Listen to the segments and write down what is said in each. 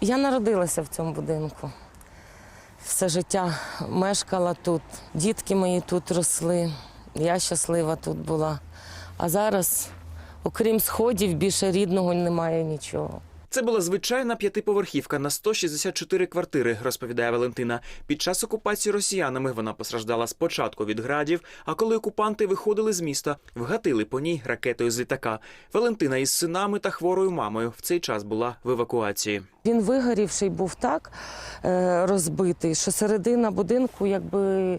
Я народилася в цьому будинку. Все життя мешкала тут. Дітки мої тут росли. Я щаслива тут була. А зараз, окрім сходів, більше рідного немає нічого. Це була звичайна п'ятиповерхівка на 164 квартири, розповідає Валентина. Під час окупації росіянами вона постраждала спочатку від градів, а коли окупанти виходили з міста, вгатили по ній ракетою з літака. Валентина із синами та хворою мамою в цей час була в евакуації. Він вигорівший був так е, розбитий, що середина будинку, якби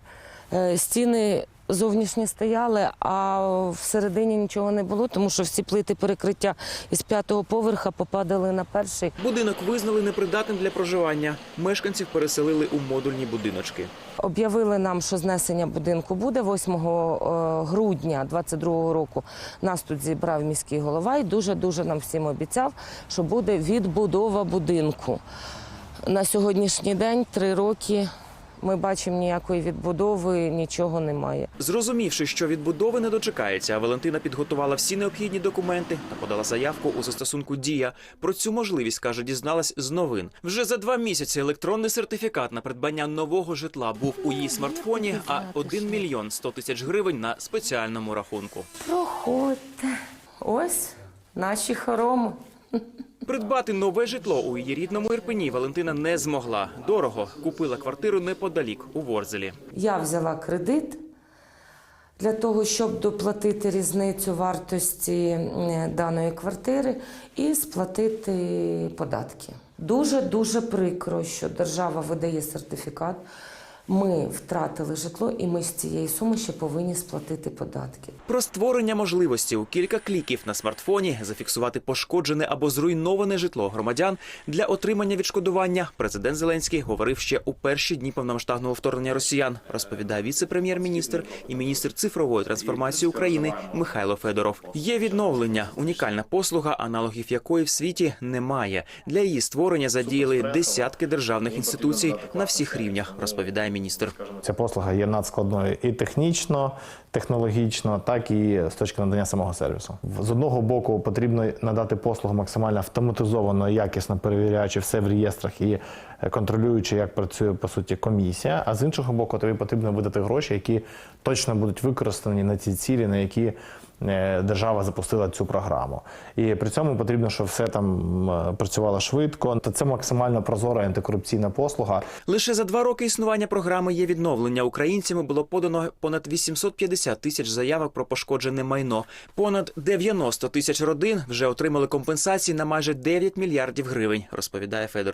е, стіни зовнішні стояли, а всередині нічого не було, тому що всі плити перекриття із п'ятого поверха попадали на перший. Будинок визнали непридатним для проживання. Мешканців переселили у модульні будиночки. Об'явили нам, що знесення будинку буде 8 е, грудня 22 року. Нас тут зібрав міський голова і дуже-дуже нам всім обіцяв, що буде відбудова будинку. На сьогоднішній день, три роки, ми бачимо ніякої відбудови, нічого немає. Зрозумівши, що відбудови не дочекається, Валентина підготувала всі необхідні документи та подала заявку у застосунку Дія. Про цю можливість каже, дізналась з новин. Вже за два місяці електронний сертифікат на придбання нового житла був у її смартфоні, а 1 мільйон 100 тисяч гривень на спеціальному рахунку. Проходьте. Ось наші хороми. Придбати нове житло у її рідному Ірпені Валентина не змогла. Дорого купила квартиру неподалік у Ворзелі. Я взяла кредит для того, щоб доплатити різницю вартості е, даної квартири і сплатити податки. Дуже дуже прикро, що держава видає сертифікат. Ми втратили житло, і ми з цієї суми ще повинні сплатити податки. Про створення можливості у кілька кліків на смартфоні зафіксувати пошкоджене або зруйноване житло громадян для отримання відшкодування. Президент Зеленський говорив ще у перші дні повномасштабного вторгнення росіян. Розповідає віце-прем'єр-міністр і міністр цифрової трансформації України Михайло Федоров. Є відновлення, унікальна послуга, аналогів якої в світі немає. Для її створення задіяли десятки державних інституцій на всіх рівнях. Розповідає міністр. Ця послуга є надскладною і технічно, технологічно, так і з точки надання самого сервісу. З одного боку потрібно надати послугу максимально автоматизовано, якісно перевіряючи все в реєстрах і е, контролюючи, як працює по суті комісія. А з іншого боку, тобі потрібно видати гроші, які точно будуть використані на ці цілі, на які держава запустила цю програму. І при цьому потрібно, щоб все там працювало швидко. Та це максимально прозора антикорупційна послуга. Лише за два роки існування програми є відновлення. Українцями було подано понад 850 тисяч заявок про пошкоджене майно. Понад 90 тисяч родин вже отримали компенсації на майже 9 мільярдів гривень, розповідає Федоров.